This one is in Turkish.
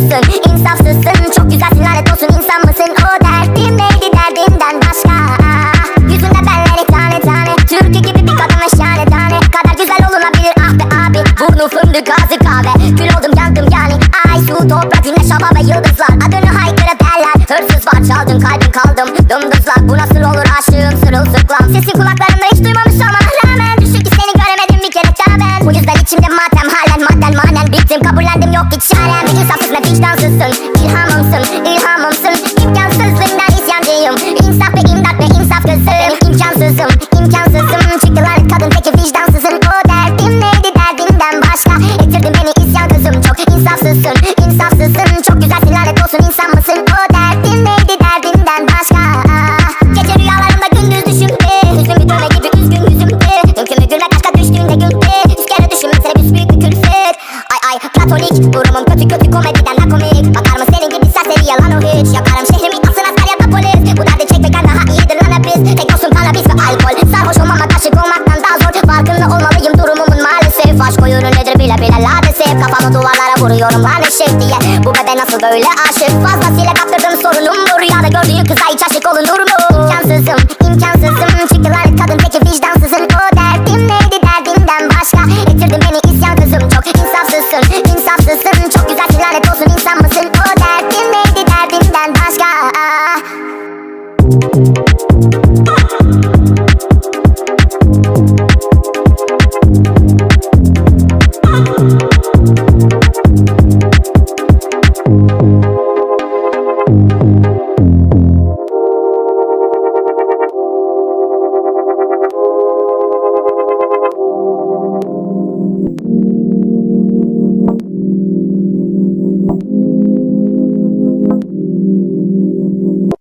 çok insafsızsın. Çok güzelsin lanet olsun. İnsan mısın? O derdim neydi derdimden başka? Yüzünde belleri tane tane. Türkü gibi bir kadın ve şahane tane. Kadar güzel olunabilir. Ah be abi Burnu fındık ağzı kahve. Kül oldum yandım yani. Ay su toprak güneş hava ve yıldızlar. Adını haykırıp derler. Hırsız var çaldın kalbim kaldım. Dımdızlak bu nasıl olur aşığım sırılsıklam. Sesin kulaklarımda hiç duymamış olmana Kabullendim yok hiç çarem Bir insafsız ve vicdansızsın. İlhamımsın ilhamımsın. İmkansızlığından isyancıyım. İnsaf ve imdat ve insaf kızım İmkansızım imkansızım. Çıktı lanet kadın peki vicdansızın O derdim neydi derdimden başka? Ettirdin beni isyan kızım çok insafsızsın insafsızsın. Çok güzelsin Durumum kötü kötü komediden daha komik. Bakar mı senin gibi serseri yalan o hiç Yakarım şehrimi asın asker ya da polis. Bu derdi çekmekten daha iyidir lan hapis Tek olsun kanabis ve alkol. Sarhoş olmamak aşık olmaktan daha zor. Farkında olmalıyım durumumun maalesef. Aşk oyunu nedir bile bile ladesef. Kafamı duvarlara vuruyorum lan eşek diye. Bu bebe nasıl böyle aşık? Fazlasıyla kaptırdım sorunum bu Rüyada gördüğü kıza hiç aşık Música